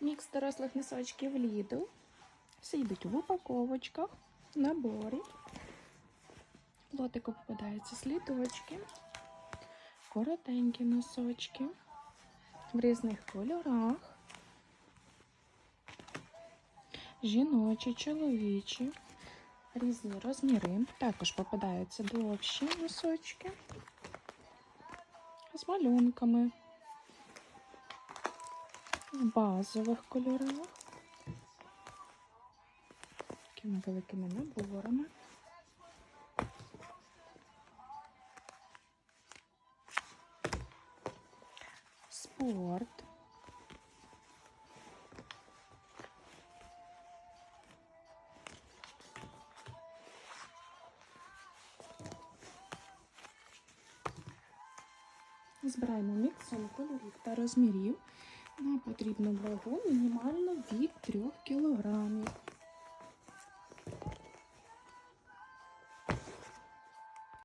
Мікс дорослих носочків Lidl. Всі йдуть в упаковочках, в наборі. Лотику попадаються слідочки, коротенькі носочки в різних кольорах. Жіночі, чоловічі, різні розміри. Також попадаються довші носочки з малюнками в базових кольорах, такими великими наборами. Спорт. Збираємо міксом кольорів та розмірів нам потрібно вагу мінімально від 3 кілограмів.